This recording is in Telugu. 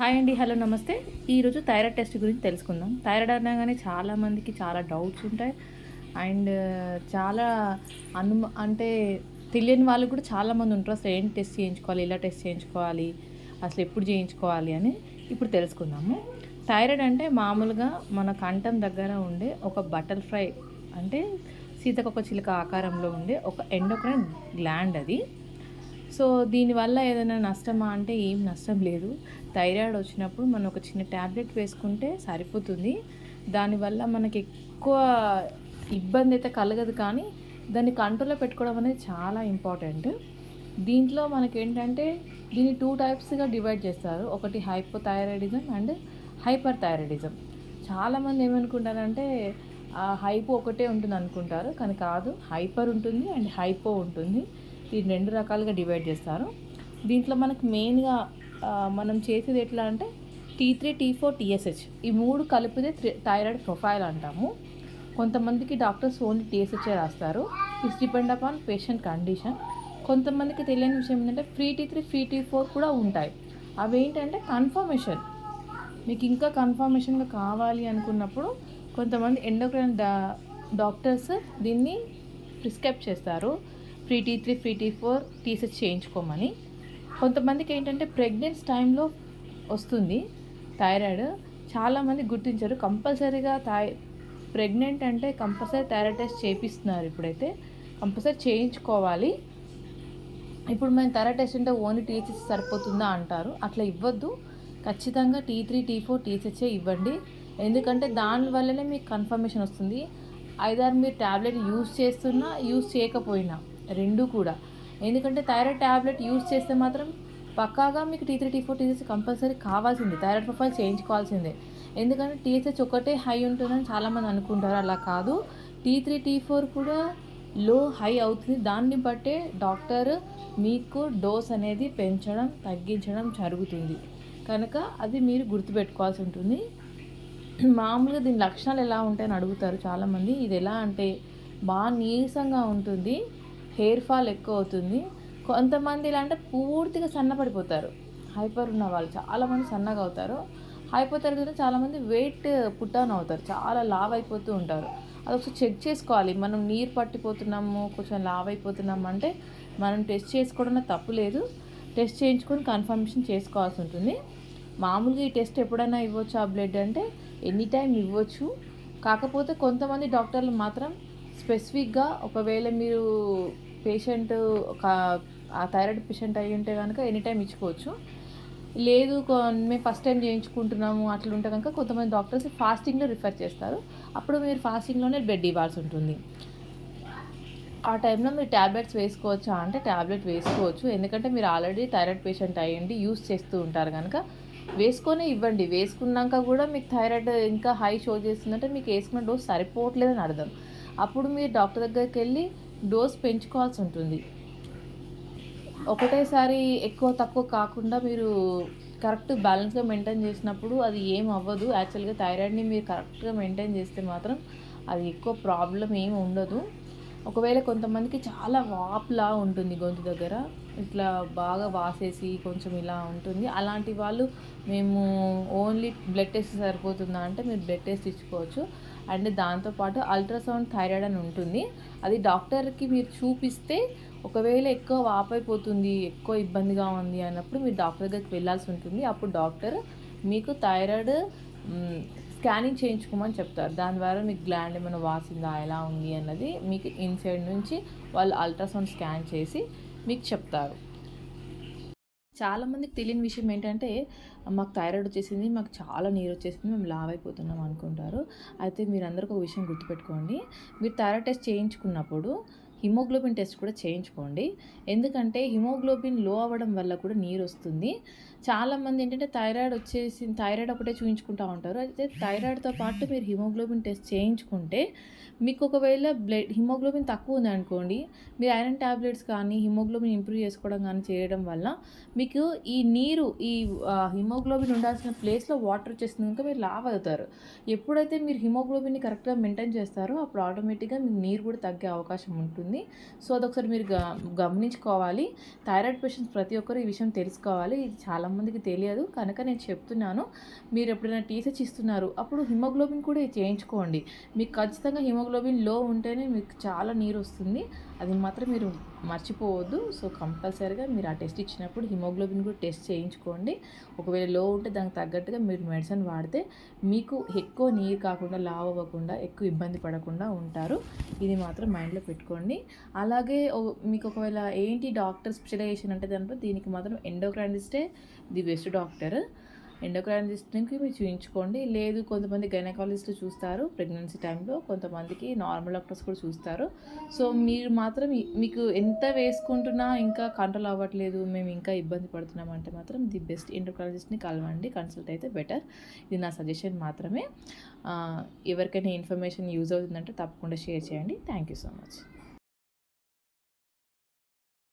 హాయ్ అండి హలో నమస్తే. ఈరోజు థైరాయిడ్ టెస్ట్ గురించి తెలుసుకుందాం. థైరాయిడ్ అనగానే చాలామందికి చాలా డౌట్స్ ఉంటాయి. అండ్ చాలా అను అంటే తెలియని వాళ్ళు కూడా చాలామంది ఉంటారు. అసలు ఏం టెస్ట్ చేయించుకోవాలి ఇలా టెస్ట్ చేయించుకోవాలి అసలు ఎప్పుడు చేయించుకోవాలి అని ఇప్పుడు తెలుసుకుందాము. థైరాయిడ్ అంటే మామూలుగా మన కంఠం దగ్గర ఉండే ఒక బటర్ ఫ్రై అంటే సీతకొక చిలుక ఆకారంలో ఉండే ఒక ఎండోక్రైన్ గ్లాండ్ అది. సో దీనివల్ల ఏదైనా నష్టమా అంటే ఏం నష్టం లేదు. థైరాయిడ్ వచ్చినప్పుడు మనం ఒక చిన్న ట్యాబ్లెట్ వేసుకుంటే సరిపోతుంది. దానివల్ల మనకి ఎక్కువ ఇబ్బంది అయితే కలగదు కానీ దాన్ని కంట్రోల్లో పెట్టుకోవడం అనేది చాలా ఇంపార్టెంట్. దీంట్లో మనకి ఏంటంటే దీన్ని టూ టైప్స్గా డివైడ్ చేస్తారు. ఒకటి హైపోథైరాయిడిజం అండ్ హైపర్ థైరాయిడిజం చాలామంది ఏమనుకుంటారంటే హైపో ఒకటే ఉంటుంది అనుకుంటారు కానీ కాదు హైపర్ ఉంటుంది అండ్ హైపో ఉంటుంది. దీన్ని రెండు రకాలుగా డివైడ్ చేస్తారు. దీంట్లో మనకు మెయిన్గా మనం చేసేది ఎట్లా అంటే T three T four TSH ఈ మూడు కలిపితే థైరాయిడ్ ప్రొఫైల్ అంటాము. కొంతమందికి డాక్టర్స్ ఓన్లీ టీఎస్హెచ్ఏ రాస్తారు. It's depend upon patient condition కొంతమందికి తెలియని విషయం ఏంటంటే free T three free T four కూడా ఉంటాయి. అవి ఏంటంటే కన్ఫర్మేషన్ మీకు ఇంకా కన్ఫర్మేషన్గా కావాలి అనుకున్నప్పుడు కొంతమంది ఎండోక్రైన్ డా డాక్టర్స్ దీన్ని ప్రిస్క్రైబ్ చేస్తారు. Free T three free T four tests చేయించుకోమని. కొంతమందికి ఏంటంటే ప్రెగ్నెన్స్ టైంలో వస్తుంది థైరాయిడ్. చాలామంది గుర్తించారు కంపల్సరీగా థై ప్రెగ్నెంట్ అంటే కంపల్సరీ థైరాయిడ్ టెస్ట్ చేపిస్తున్నారు ఇప్పుడైతే. కంపల్సరీ చేయించుకోవాలి. ఇప్పుడు మేము థైరాయిడ్ టెస్ట్ అంటే ఓన్లీ టీహెచ్ఎస్ సరిపోతుందా అంటారు. అట్లా ఇవ్వద్దు. ఖచ్చితంగా T three T four THA ఇవ్వండి. ఎందుకంటే దానివల్లనే మీకు కన్ఫర్మేషన్ వస్తుంది. ఐదారు మీరు ట్యాబ్లెట్ యూజ్ చేస్తున్నా యూజ్ చేయకపోయినా. రెండు కూడా. ఎందుకంటే థైరాయిడ్ ట్యాబ్లెట్ యూజ్ చేస్తే మాత్రం పక్కాగా మీకు T three T four tests compulsory కావాల్సిందే. థైరాయిడ్ ప్రొఫైల్ చేయించుకోవాల్సిందే. ఎందుకంటే టీఎస్హెచ్ ఒకటే హై ఉంటుందని చాలామంది అనుకుంటారు. అలా కాదు. టీ త్రీ టీ ఫోర్ కూడా లో హై అవుతుంది. దాన్ని బట్టే డాక్టర్ మీకు డోస్ అనేది పెంచడం తగ్గించడం జరుగుతుంది. కనుక అది మీరు గుర్తుపెట్టుకోవాల్సి ఉంటుంది. మామూలుగా దీని లక్షణాలు ఎలా ఉంటాయని అడుగుతారు చాలామంది. ఇది ఎలా అంటే బాగా నీరసంగా ఉంటుంది. హెయిర్ ఫాల్ ఎక్కువ అవుతుంది కొంతమంది ఇలా అంటే పూర్తిగా సన్నపడిపోతారు. హైపర్ ఉన్న వాళ్ళు చాలామంది సన్నగా అవుతారు. హైపోథైరాయిడ్ చాలామంది వెయిట్ పుట్టాన్ అవుతారు. చాలా లావ్ అయిపోతూ ఉంటారు. అది ఒకసారి చెక్ చేసుకోవాలి. మనం నీరు పట్టిపోతున్నాము కొంచెం లావ్ అయిపోతున్నాము అంటే మనం టెస్ట్ చేసుకోవడం తప్పు లేదు. టెస్ట్ చేయించుకొని కన్ఫర్మేషన్ చేసుకోవాల్సి ఉంటుంది. మామూలుగా ఈ టెస్ట్ ఎప్పుడైనా ఇవ్వచ్చు ఆ బ్లడ్ అంటే ఎనీ టైం ఇవ్వచ్చు. కాకపోతే కొంతమంది డాక్టర్లు మాత్రం స్పెసిఫిక్గా ఒకవేళ మీరు పేషెంట్ ఒక ఆ థైరాయిడ్ పేషెంట్ అయ్యి ఉంటే కనుక ఎనీ టైం ఇచ్చుకోవచ్చు. లేదు మేము ఫస్ట్ టైం చేయించుకుంటున్నాము అట్లా ఉంటే కనుక కొంతమంది డాక్టర్స్ ఫాస్టింగ్లో రిఫర్ చేస్తారు. అప్పుడు మీరు ఫాస్టింగ్లోనే బెడ్ ఇవ్వాల్సి ఉంటుంది. ఆ టైంలో మీరు ట్యాబ్లెట్స్ వేసుకోవచ్చా అంటే ట్యాబ్లెట్ వేసుకోవచ్చు. ఎందుకంటే మీరు ఆల్రెడీ థైరాయిడ్ పేషెంట్ అయ్యండి యూస్ చేస్తూ ఉంటారు కనుక వేసుకొని ఇవ్వండి. వేసుకున్నాక కూడా మీకు థైరాయిడ్ ఇంకా హై షో చేస్తుందంటే మీకు వేసుకున్న డోస్ సరిపోవట్లేదని అర్థం. అప్పుడు మీరు డాక్టర్ దగ్గరికి వెళ్ళి డోస్ పెంచుకోవాల్సి ఉంటుంది. ఒకటేసారి ఎక్కువ తక్కువ కాకుండా మీరు కరెక్ట్ బ్యాలెన్స్గా మెయింటైన్ చేసినప్పుడు అది ఏం అవ్వదు. యాక్చువల్గా థైరాయిడ్ని మీరు కరెక్ట్గా మెయింటైన్ చేస్తే మాత్రం అది ఎక్కువ ప్రాబ్లం ఏమి ఉండదు. ఒకవేళ కొంతమందికి చాలా వాప్లా ఉంటుంది గొంతు దగ్గర ఇట్లా బాగా వాసేసి కొంచెం ఇలా ఉంటుంది. అలాంటి వాళ్ళు మేము ఓన్లీ బ్లడ్ టెస్ట్ సరిపోతుందా అంటే మీరు బ్లడ్ టెస్ట్ ఇచ్చుకోవచ్చు. అండ్ దాంతోపాటు అల్ట్రాసౌండ్ థైరాయిడ్ అని ఉంటుంది. అది డాక్టర్కి మీరు చూపిస్తే ఒకవేళ ఎక్కువ వాపైపోతుంది ఎక్కువ ఇబ్బందిగా ఉంది అన్నప్పుడు మీరు డాక్టర్ దగ్గరికి వెళ్ళాల్సి ఉంటుంది. అప్పుడు డాక్టర్ మీకు థైరాయిడ్ స్కానింగ్ చేయించుకోమని చెప్తారు. దాని ద్వారా మీకు గ్లాండ్ ఏమైనా వాసిందా ఎలా ఉంది అన్నది మీకు ఇన్సైడ్ నుంచి వాళ్ళు అల్ట్రాసౌండ్ స్కాన్ చేసి మీకు చెప్తారు. చాలామందికి తెలియని విషయం ఏంటంటే మాకు థైరాయిడ్ వచ్చేసింది మాకు చాలా నీరు వచ్చేసింది మేము లావ్ అయిపోతున్నాం అనుకుంటారు. అయితే మీరు ఒక విషయం గుర్తుపెట్టుకోండి. మీరు థైరాయిడ్ టెస్ట్ చేయించుకున్నప్పుడు హిమోగ్లోబిన్ టెస్ట్ కూడా చేయించుకోండి. ఎందుకంటే హిమోగ్లోబిన్లో అవ్వడం వల్ల కూడా నీరు వస్తుంది. చాలామంది ఏంటంటే థైరాయిడ్ వచ్చేసి థైరాయిడ్ ఒకటే చూపించుకుంటూ ఉంటారు. అయితే థైరాయిడ్తో పాటు మీరు హిమోగ్లోబిన్ టెస్ట్ చేయించుకుంటే మీకు ఒకవేళ బ్లడ్ హిమోగ్లోబిన్ తక్కువ ఉంది అనుకోండి మీరు ఐరన్ ట్యాబ్లెట్స్ కానీ హిమోగ్లోబిన్ ఇంప్రూవ్ చేసుకోవడం కానీ చేయడం వల్ల మీకు ఈ నీరు ఈ హిమోగ్లోబిన్ ఉండాల్సిన ప్లేస్లో వాటర్ వచ్చేస్తుంది కనుక మీరు లావ్ అవుతారు ఎప్పుడైతే మీరు హిమోగ్లోబిన్ని కరెక్ట్గా మెయింటైన్ చేస్తారో అప్పుడు ఆటోమేటిక్గా మీకు నీరు కూడా తగ్గే అవకాశం ఉంటుంది. ఉంటుంది సో అదొకసారి మీరు గ గమనించుకోవాలి. థైరాయిడ్ పేషెంట్స్ ప్రతి ఒక్కరు ఈ విషయం తెలుసుకోవాలి. ఇది చాలామందికి తెలియదు. కనుక నేను చెప్తున్నాను మీరు ఎప్పుడైనా టీసెచ్ ఇస్తున్నారు అప్పుడు హిమోగ్లోబిన్ కూడా చేయించుకోండి. మీకు ఖచ్చితంగా హిమోగ్లోబిన్లో ఉంటేనే మీకు చాలా నీరు వస్తుంది. అది మాత్రం మీరు మర్చిపోవద్దు. సో కంపల్సరీగా మీరు ఆ టెస్ట్ ఇచ్చినప్పుడు హిమోగ్లోబిన్ కూడా టెస్ట్ చేయించుకోండి. ఒకవేళ లో ఉంటే దానికి తగ్గట్టుగా మీరు మెడిసిన్ వాడితే మీకు ఎక్కువ నీరు కాకుండా లావ్ అవ్వకుండా ఎక్కువ ఇబ్బంది పడకుండా ఉంటారు. ఇది మాత్రం మైండ్లో పెట్టుకోండి. అలాగే మీకు ఒకవేళ ఏంటి డాక్టర్ స్పెషలైజేషన్ అంటే దాంట్లో దీనికి మాత్రం ఎండోక్రైనిస్టే ది బెస్ట్ డాక్టర్. ఎండోక్రైనిస్ట్కి మీరు చూపించుకోండి లేదు కొంతమంది గైనకాలజిస్టులు చూస్తారు ప్రెగ్నెన్సీ టైంలో కొంతమందికి నార్మల్ డాక్టర్స్ కూడా చూస్తారు. సో మీరు మాత్రం మీకు ఎంత వేసుకుంటున్నా ఇంకా కంట్రోల్ అవ్వట్లేదు మేము ఇంకా ఇబ్బంది పడుతున్నాం అంటే మాత్రం ది బెస్ట్ ఎండోక్రాలజిస్ట్ని కలవండి. కన్సల్ట్ అయితే బెటర్. ఇది నా సజెషన్ మాత్రమే. ఎవరికైనా ఇన్ఫర్మేషన్ యూజ్ అవుతుందంటే తప్పకుండా షేర్ చేయండి. Thank you so much.